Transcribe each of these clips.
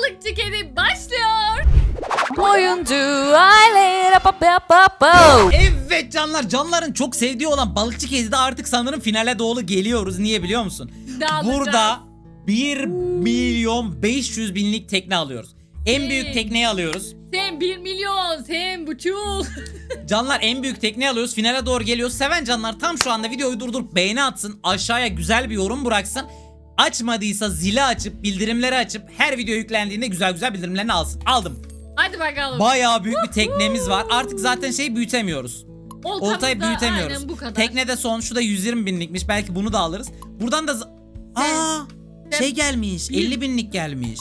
Balıkçı kedi başlıyor. Oyuncu aile pa pa pa pa. Evet canlar canların çok sevdiği olan balıkçı kedi de artık sanırım finale doğru geliyoruz. Niye biliyor musun? Ne alacağız? Burada 1 milyon 500 binlik tekne alıyoruz. En büyük tekneyi alıyoruz. Sen 1 milyon, sen buçuk. Canlar en büyük tekneyi alıyoruz. Finale doğru geliyoruz. Seven canlar tam şu anda videoyu durdurup beğeni atsın. Aşağıya güzel bir yorum bıraksın. Açmadıysa zili açıp bildirimleri açıp her video yüklendiğinde güzel güzel bildirimlerini alsın. Aldım. Hadi bakalım. Bayağı büyük bir teknemiz var. Artık zaten şeyi büyütemiyoruz. Oltamız Oltayı büyütemiyoruz. Aynen bu kadar. Teknede son şu da 120 binlikmiş. Belki bunu da alırız. Buradan da... Aa, şey gelmiş. Bir- 50 binlik gelmiş.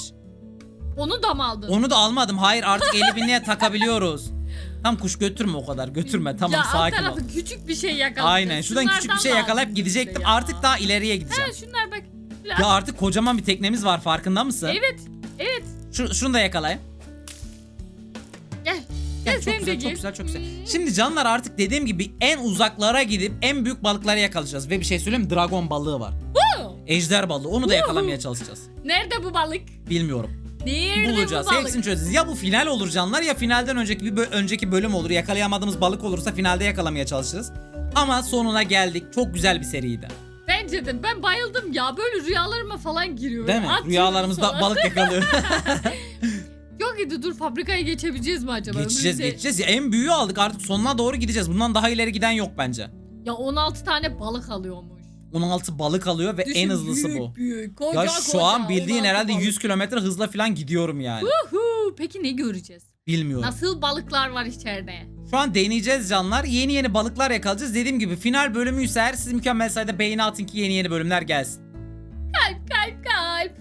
Onu da mı aldın? Onu da almadım. Hayır artık 50 binliğe takabiliyoruz. Tam kuş götürme o kadar. Götürme. Tamam ya sakin alt ol. tarafı küçük bir şey yakalayacağız. Aynen. Şuradan küçük bir Şunlardan şey yakalayıp gidecektim. ya. Artık daha ileriye gideceğim. Ha şunlar bak. Ya artık kocaman bir teknemiz var. Farkında mısın? Evet. Evet. Şu, şunu da yakalayayım. Gel. Gel, Gel çok sen de güzel, çok gel. güzel, çok güzel. Şimdi canlar artık dediğim gibi en uzaklara gidip en büyük balıkları yakalayacağız. Ve bir şey söyleyeyim mi? Dragon balığı var. Woo! Ejder balığı. Onu da yakalamaya çalışacağız. Nerede bu balık? Bilmiyorum. Nerede Bulacağız. bu balık? Hepsini çözeceğiz. Ya bu final olur canlar ya finalden önceki bir bö- önceki bölüm olur. Yakalayamadığımız balık olursa finalde yakalamaya çalışırız. Ama sonuna geldik. Çok güzel bir seriydi. Bence de ben bayıldım ya. Böyle rüyalarıma falan giriyor. Değil mi? Atıyorum Rüyalarımızda sonra. balık yakalıyor. Yok idi dur fabrikaya geçebileceğiz mi acaba? geçeceğiz Öbüründe- geçeceğiz. Ya en büyüğü aldık artık sonuna doğru gideceğiz. Bundan daha ileri giden yok bence. Ya 16 tane balık alıyormuş. 16 balık alıyor ve Düşün, en hızlısı büyük, bu. Büyük, koca, Ya şu koca, an bildiğin 16 herhalde balık. 100 kilometre hızla falan gidiyorum yani. Uhu, Peki ne göreceğiz? Bilmiyorum. Nasıl balıklar var içeride? Şu an deneyeceğiz canlar. Yeni yeni balıklar yakalayacağız. Dediğim gibi final bölümü ise eğer siz mükemmel sayıda beğeni atın ki yeni yeni bölümler gelsin. Kalp kalp kalp.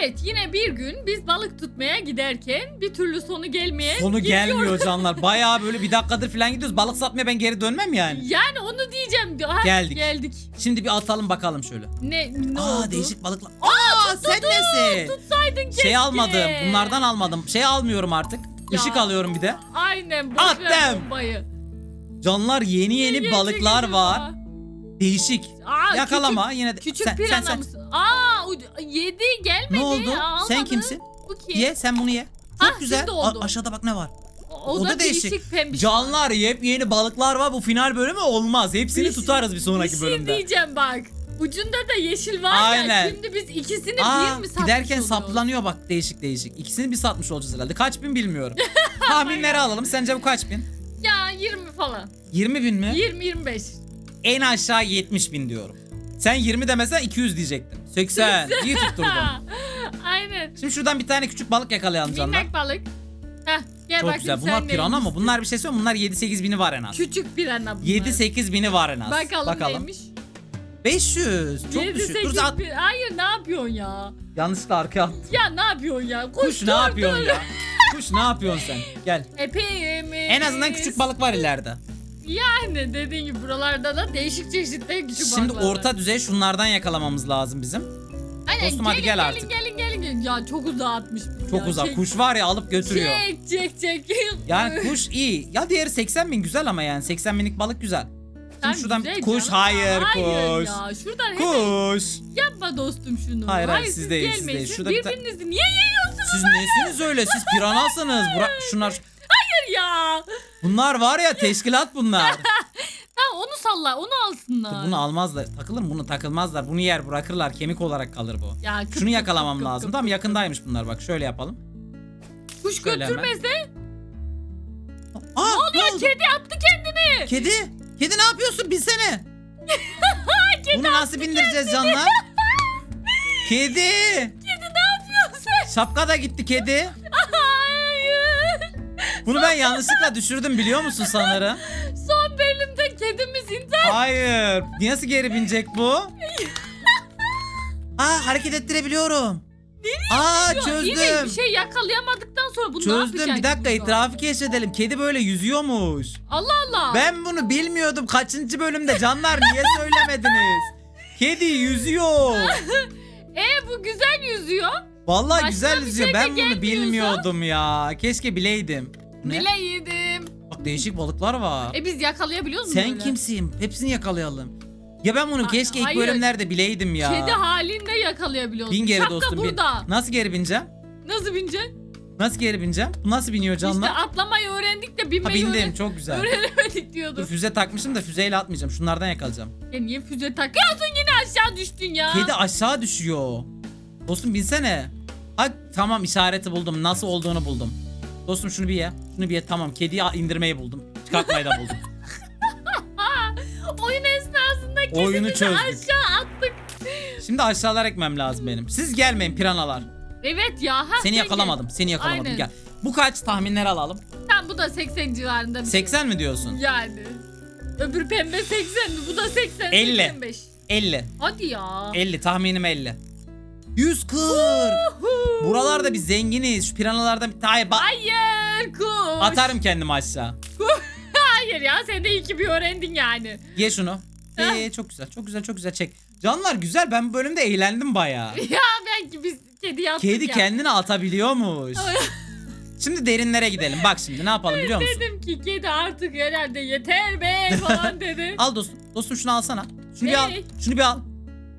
Evet yine bir gün biz balık tutmaya giderken bir türlü sonu gelmeyen Sonu gidiyor. gelmiyor canlar. Bayağı böyle bir dakikadır falan gidiyoruz. Balık satmaya ben geri dönmem yani. Yani onu diyeceğim. Ha, Geldik. Geldik. Şimdi bir atalım bakalım şöyle. Ne, ne Aa oldu? değişik balıklar. Aa sen nesin? Tutsaydın keşke. Şey almadım. Bunlardan almadım. Şey almıyorum artık. Ya. Işık alıyorum bir de. Aynen boş ver Attım. bombayı. Canlar yeni yeni Niye balıklar var. Değişik. Aa, Yakalama yine de. Küçük, sen, sen, sen. mısın? Aa yedi gelmedi. Ne oldu? Almadı. Sen kimsin? Bu kim? Ye sen bunu ye. Çok Ah, güzel. şimdi oldu. A- aşağıda bak ne var. O, O da, değişik pembiş. Canlar yepyeni balıklar var. Bu final bölümü olmaz. Hepsini Bir şey- tutarız bir sonraki bir şey bölümde. diyeceğim bak. Ucunda da yeşil var Aynen. ya. Şimdi biz ikisini Aa, bir mi satmış giderken oluyoruz? saplanıyor bak değişik değişik. İkisini bir satmış olacağız herhalde. Kaç bin bilmiyorum. Tahminleri alalım. Sence bu kaç bin? Ya 20 falan. 20 bin mi? 20-25. En aşağı 70 bin diyorum. Sen 20 demesen 200 diyecektim. 80. İyi tutturdun. Aynen. Şimdi şuradan bir tane küçük balık yakalayalım canlar. Minnak balık. Heh, gel Çok bakayım güzel. sen Bunlar pirana neymişsin? mı? Bunlar bir şey söyleyeyim mi? Bunlar 7-8 bini var en az. Küçük pirana bunlar. 7-8 bini var en az. Bakalım, neymiş? 500. Çok 7 düşük. 8 Dur at. Hayır ne yapıyorsun ya? Yanlışlıkla arkaya attım. Ya ne yapıyorsun ya? Kuş, Kuş ne dur, yapıyorsun dur. ya? Kuş ne yapıyorsun sen? Gel. Epeyimiz. En azından küçük balık var ileride. Yani dediğin gibi buralarda da değişik çeşitli küçük Şimdi balıklar var. orta düzey şunlardan yakalamamız lazım bizim. Aynen, Dostum hadi gel gelin, artık. Gelin gelin gelin. Ya çok uzağa atmış. Çok ya. uzak. Çek, Kuş var ya alıp götürüyor. Çek çek çek. Yani kuş iyi. Ya diğeri 80 bin güzel ama yani 80 binlik balık güzel. Sen şuradan güzel kuş canım. hayır, Hayır kuş. ya şuradan hemen yapma dostum şunu. Hayır, hayır, siz değil, siz gelmeyin. değil. Şurada bir ta- birbirinizi niye yiyorsunuz Siz nesiniz öyle? Siz piranasınız. Bırak şunlar. ya? Bunlar var ya teşkilat bunlar. Tamam onu salla onu alsınlar. bunu almazlar. Takılır mı? Bunu takılmazlar. Bunu yer bırakırlar. Kemik olarak kalır bu. Ya, kıp Şunu kıp yakalamam kıp kıp lazım. kıp Tamam kıp. yakındaymış bunlar bak. Şöyle yapalım. Kuş Şöyle hemen. götürmese Aa, ne oldu? kedi attı kendini. Kedi. Kedi ne yapıyorsun? Binsene. Bunu nasıl bindireceğiz canlar? Kedi. Kedi ne yapıyorsun? Şapka da gitti kedi. Hayır. Bunu ben yanlışlıkla düşürdüm biliyor musun sanırım? Son bölümde kedimiz intihar. Hayır. Nasıl geri binecek bu? Aa hareket ettirebiliyorum. Aa İyi de bir çözdüm. şey yakalayamadıktan sonra bunu ne Çözdüm yapacaksın? bir dakika burada? etrafı keşfedelim. Kedi böyle yüzüyormuş. Allah Allah. Ben bunu bilmiyordum. Kaçıncı bölümde canlar niye söylemediniz? Kedi yüzüyor. E bu güzel yüzüyor. Vallahi Başka güzel bir yüzüyor. şey de ben bunu gelmiyorsa- bilmiyordum ya. Keşke bileydim. Ne? Bile yedim. Bak değişik balıklar var. E biz yakalayabiliyor muyuz Sen böyle? kimsin? Hepsini yakalayalım. Ya ben bunu Ay- keşke ilk hayır. bölümlerde bileydim ya. Kedi halinde yakalayabiliyoruz. Bin geri Şapka dostum bin. burada. Nasıl geri bineceğim? Nasıl bineceksin? Nasıl geri bineceğim? Bu nasıl biniyor canlar? İşte atlamayı öğrendik de ha binmeyi bindim öğren- çok güzel. öğrenemedik Dur diyordum. füze takmışım da füzeyle atmayacağım. Şunlardan yakalayacağım. Ya niye füze takıyorsun yine aşağı düştün ya. Kedi aşağı düşüyor. Dostum binsene. Ha tamam işareti buldum. Nasıl olduğunu buldum. Dostum şunu bir ye. Şunu bir ye. Tamam kediyi indirmeyi buldum. Çıkartmayı da buldum. Oyunu çözdük. aşağı attık. Şimdi aşağılara ekmem lazım benim. Siz gelmeyin piranalar. Evet ya. Ha, Seni sen yakalamadım. Seni yakalamadım. Aynen. Gel. Bu kaç tahminler alalım? Tam bu da 80 civarında bir 80 mi diyorsun? şey. Yani. Öbür pembe 80 mi? Bu da 80. 50. 85. 50. Hadi ya. 50 tahminim 50. 140. Buralarda biz zenginiz. Şu piranalardan bir bak Hayır kuş. atarım kendimi aşağı. Hayır ya sen de iyi ki bir öğrendin yani. Ye şunu. Ye, çok güzel. Çok güzel. Çok güzel çek. Canlar güzel. Ben bu bölümde eğlendim bayağı. ya belki biz kedi yaptık Kedi ya. kendini atabiliyormuş. Şimdi derinlere gidelim. Bak şimdi ne yapalım biliyor musun? Dedim ki kedi artık herhalde yeter be falan dedi. Al dostum. Dostum şunu alsana. Şunu bir al. Şunu bir al.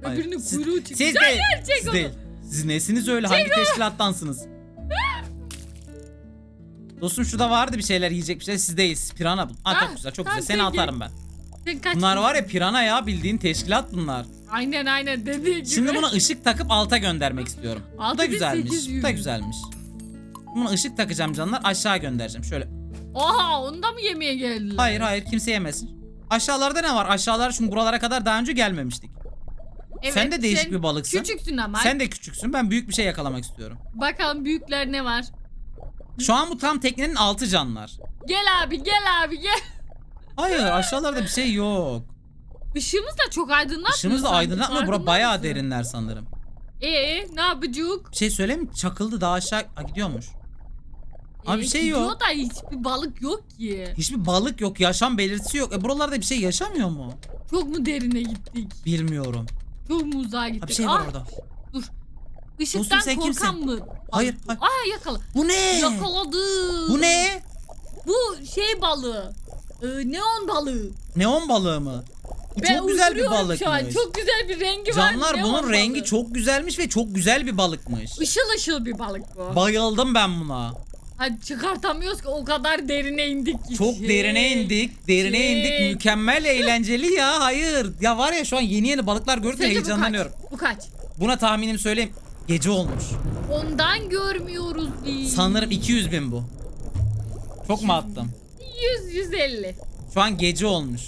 Hayır, Öbürünün siz- kuyruğu çıktı. Siz değil. çek Siz onu. değil. Siz nesiniz öyle? Hangi teşkilattansınız? Dostum şurada vardı bir şeyler yiyecek bir şey. Sizdeyiz. Pirana bu. Ha, çok güzel çok güzel. Seni atarım ben. Kaç Bunlar var ya pirana ya bildiğin teşkilat bunlar. Aynen aynen dediği gibi. Şimdi buna ışık takıp alta göndermek istiyorum. Bu da 6800. güzelmiş. Bu da güzelmiş. Buna ışık takacağım canlar. Aşağı göndereceğim. Şöyle. Oha onu da mı yemeye geldiler? Hayır hayır kimse yemesin. Aşağılarda ne var? Aşağılar çünkü buralara kadar daha önce gelmemiştik. Evet, sen de değişik sen bir balıksın. Küçüksün ama. Sen de küçüksün. Ben büyük bir şey yakalamak istiyorum. Bakalım büyükler ne var? Şu an bu tam teknenin altı canlar. Gel abi gel abi gel. Hayır aşağılarda bir şey yok. Işığımız da çok aydınlatmıyor. Işığımız da sanki, aydınlatmıyor. Bura farkında bayağı mısın? derinler sanırım. Ee ne yapacak? Bir şey söyleyeyim mi? Çakıldı daha aşağı ha, gidiyormuş. Abi bir Ee, şey yok. gidiyor da hiçbir balık yok ki. Hiçbir balık yok, yaşam belirtisi yok. E buralarda bir şey yaşamıyor mu? Çok mu derine gittik? Bilmiyorum. Çok mu uzağa gittik? Ha, bir şey var Ah, orada. Işıktan sen korkan kimsin? mı? Hayır, hayır. Aa yakala. Bu ne? Yakaladım. Bu ne? Bu şey balığı. Ee, neon balığı. Neon balığı mı? Bu Ben çok güzel bir uyduruyorum şu an. balıkmış. Çok güzel bir rengi var. Canlar neon bunun balığı. rengi çok güzelmiş ve çok güzel bir balıkmış. Işıl ışıl bir balık bu. Bayıldım ben buna. Hadi çıkartamıyoruz ki o kadar derine indik ki. Çok derine indik. Derine Şey. indik. Mükemmel eğlenceli ya. Hayır. Ya var ya şu an yeni yeni balıklar görünce Sence bu heyecanlanıyorum. kaç? Bu kaç? Buna tahminim söyleyeyim. Gece olmuş. Ondan görmüyoruz biz. Sanırım 200 bin bu. Çok mu attım? 100 150. Şu an gece olmuş.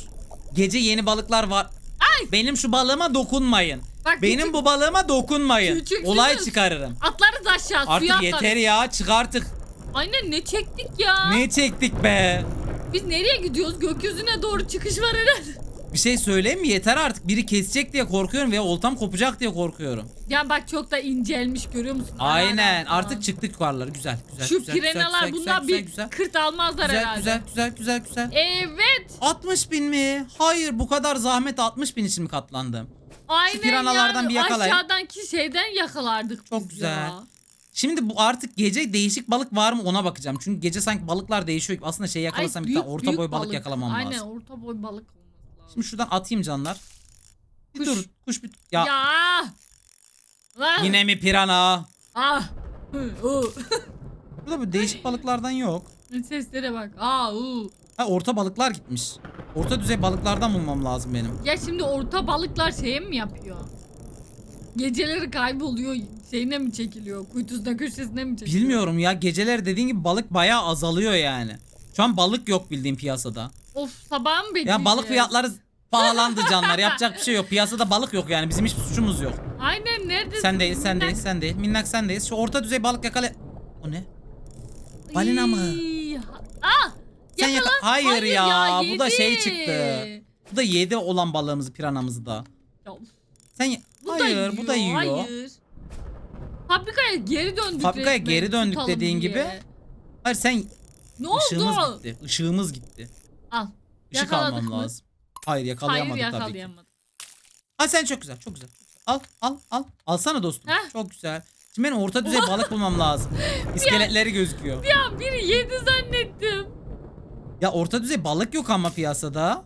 Gece yeni balıklar var. Ay! Benim şu balığıma dokunmayın. Bak Benim küçük- bu balığıma dokunmayın. Küçüksünüz. Olay çıkarırım. Atlarız aşağı suya Artık atlarız. yeter ya çık artık. Aynen ne çektik ya. Ne çektik be? Biz nereye gidiyoruz? Gökyüzüne doğru çıkış var herhalde. Bir şey söyleyeyim mi? Yeter artık. Biri kesecek diye korkuyorum veya oltam kopacak diye korkuyorum. Ya bak çok da incelmiş görüyor musun? Aynen. Hala. Artık çıktık yukarıları. Güzel. Güzel. Şu güzel, pirenalar güzel, bundan güzel, bir güzel, kırt almazlar güzel, herhalde. güzel, güzel, güzel, güzel. Evet. 60 bin mi? Hayır bu kadar zahmet 60 bin için mi katlandım? Aynen piranalardan yani bir yakalayın. aşağıdaki şeyden yakalardık Çok biz güzel. ya. Şimdi bu artık gece değişik balık var mı ona bakacağım. Çünkü gece sanki balıklar değişiyor. Aslında şey yakalasam bir büyük- tane orta büyük boy balık, yakalamam Aynen lazım. orta boy balık. Şimdi şuradan atayım canlar. Bir Kuş. dur. Kuş bir... Ya, Ya. Lan. yine mi pirana? Ah. Burada böyle değişik balıklardan yok. Seslere bak. Aa, u. Ha orta balıklar gitmiş. Orta düzey balıklardan bulmam lazım benim. Ya şimdi orta balıklar şeye mi yapıyor? Geceleri kayboluyor. Şeyine mi çekiliyor? Kuytusuna köşesine mi çekiliyor? Bilmiyorum ya geceler dediğin gibi balık bayağı azalıyor yani. Şu an balık yok bildiğim piyasada. Of sabah mı bekleyeceğiz? Ya balık fiyatları pahalandı canlar. Yapacak bir şey yok. Piyasada balık yok yani. Bizim hiçbir suçumuz yok. Aynen neredesin? Sen değil, sen değil, sen değil. Minnak sen değil. Şu orta düzey balık yakala. O ne? Balina mı? Aa! Sen yakala. yaka- Hayır ya, bu da şey yedi. çıktı. Bu da yedi olan balığımızı, piranamızı da. Ya, Sen bu Hayır, da bu da yiyor. Hayır. Fabrikaya geri döndük Fabrikaya resmen, geri döndük tutalım dediğin gibi. Hayır sen Ne ışığımız oldu? gitti. Işığımız gitti. Al. Işık Yakaladık almam mı? lazım. Hayır yakalayamadık Hayır tabii ki. yakalayamadık. Ha sen çok güzel, çok güzel. Al, al, al. Alsana dostum. Heh. Çok güzel. Şimdi ben orta düzey balık bulmam lazım. İskeletleri gözüküyor. Ya biri yedi zannettim. Ya orta düzey balık yok ama piyasada.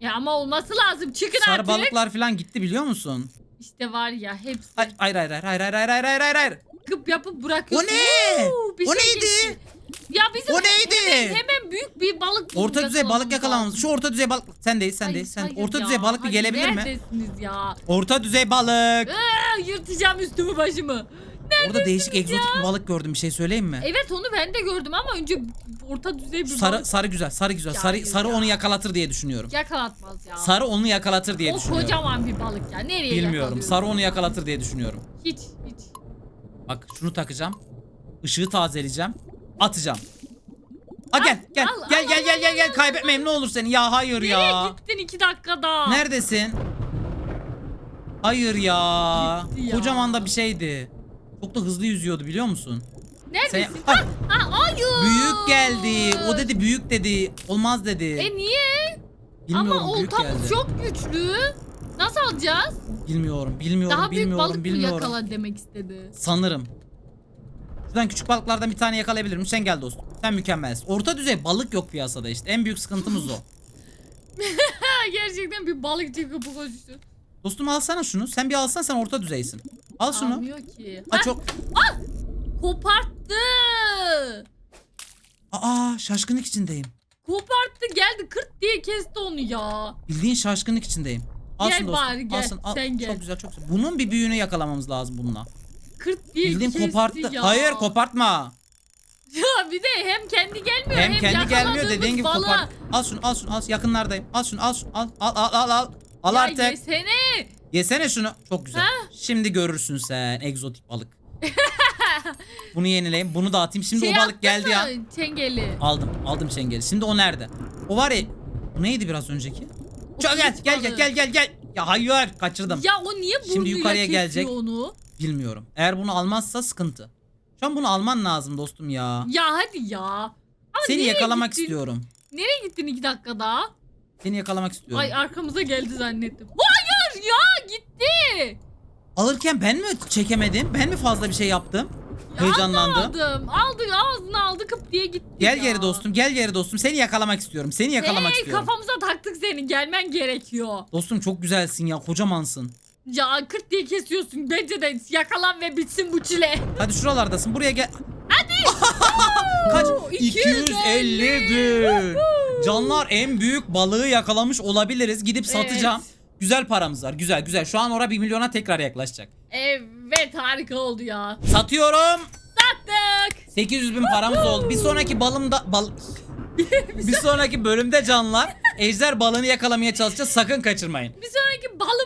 Ya ama olması lazım. Çıkın Sarı artık. balıklar falan gitti biliyor musun? İşte var ya hepsi. Hayır hayır hayır hayır hayır hayır hayır hayır hayır hayır. Kıp yapıp O bırakıyorsun. ne? Uuu, bir O şey neydi? geçti. Ya bizim O neydi? Hemen, hemen büyük bir balık Orta düzey balık yakalamamız. Şu orta düzey balık. Sen değil, sen değil, sen. Orta düzey balık bir gelebilir mi? Neredesiniz ya? Orta düzey balık. Aa, yırtacağım üstümü başımı. Orada değişik egzotik bir balık gördüm. Bir şey söyleyeyim mi? Evet onu ben de gördüm ama önce orta düzey bir sarı balık sarı güzel, sarı güzel. Ya Sarı sarı onu yakalatır diye düşünüyorum. yakalatmaz ya. Sarı onu yakalatır diye o düşünüyorum. kocaman bir balık ya. Nereye Bilmiyorum. yakalıyorsun? Sarı onu yakalatır diye düşünüyorum. Hiç hiç. Bak şunu takacağım. Işığı tazeleyeceğim. Atacağım. Ha gel gel al, gel al, gel al, gel al, gel al, gel al, kaybetmeyeyim ne olur seni. Ya hayır ya. Nereye gittin iki dakikada? Neredesin? Hayır ya. Gitti ya. Kocaman da bir şeydi. Çok da hızlı yüzüyordu biliyor musun? Neredesin? Sen- Ha, ha, hayır. Büyük geldi. O dedi büyük dedi. Olmaz dedi. E niye? Bilmiyorum Ama büyük oltamız çok güçlü. Nasıl alacağız? Bilmiyorum, bilmiyorum, Daha büyük bilmiyorum, balık mı bilmiyorum. yakala demek istedi. Sanırım. Şuradan küçük balıklardan bir tane yakalayabilirim. Sen gel dostum. Sen mükemmelsin. Orta düzey balık yok piyasada işte. En büyük sıkıntımız o. Gerçekten bir balıkçı kapı koşusu. Dostum alsana şunu. Sen bir alsan sen orta düzeysin. Al şunu. Almıyor ki. Ha çok. koparttı. Aa şaşkınlık içindeyim. Koparttı geldi kırt diye kesti onu ya. Bildiğin şaşkınlık içindeyim. Al Gel dostum. bari, gel. Alsın, al. Sen gel. Çok güzel çok güzel. Bunun bir büyüğünü yakalamamız lazım bununla. Kırt diye Bildiğin kesti koparttı. ya. Hayır kopartma. Ya bir de hem kendi gelmiyor hem, Hem kendi gelmiyor dediğin gibi balığa- kopart. Al şunu al şunu al. Yakınlardayım. Al şunu al şunu al. Al al al al. Al Ya artık. yesene. Yesene şunu. Çok güzel. Şimdi görürsün sen egzotik balık. Bunu yenileyim. Bunu da atayım. Şimdi Şey o balık geldi ya. mı Çengeli. Aldım. Aldım çengeli. Şimdi o nerede? O var ya. O neydi biraz önceki? O Çok gel kılıç gel gel balığı. gel gel gel. Ya hayır kaçırdım. Ya o niye burnuyla Şimdi yukarıya kesiyor gelecek. onu? Bilmiyorum. Eğer bunu almazsa sıkıntı. Şu an bunu alman lazım dostum ya. Ya hadi ya. Ama Seni nereye yakalamak gittin? istiyorum. Nereye gittin iki dakikada? Seni yakalamak istiyorum. Ay arkamıza geldi zannettim. Hayır ya gitti. Alırken ben mi çekemedim? Ben mi fazla bir şey yaptım? Ya Heyecanlandım. Aldım. Aldı ağzına aldı kıp diye gitti Gel ya. geri dostum, gel geri dostum. Seni yakalamak istiyorum. Seni yakalamak hey, istiyorum. kafamıza taktık seni. Gelmen gerekiyor. Dostum çok güzelsin ya, kocamansın. Ya kırt diye kesiyorsun. Bence de yakalan ve bitsin bu çile. Hadi şuralardasın. Buraya gel. Hadi. Kaç? Oo, 250 gün. Canlar en büyük balığı yakalamış olabiliriz. Gidip satacağım. Güzel paramız var. Güzel güzel. Şu an ora 1 milyona tekrar yaklaşacak. Evet harika oldu ya. Satıyorum. Sattık. 800 bin paramız oldu. Bir sonraki balımda bal bir sonraki bölümde canlar ejder balığını yakalamaya çalışacağız. Sakın kaçırmayın. Bir sonraki üzere.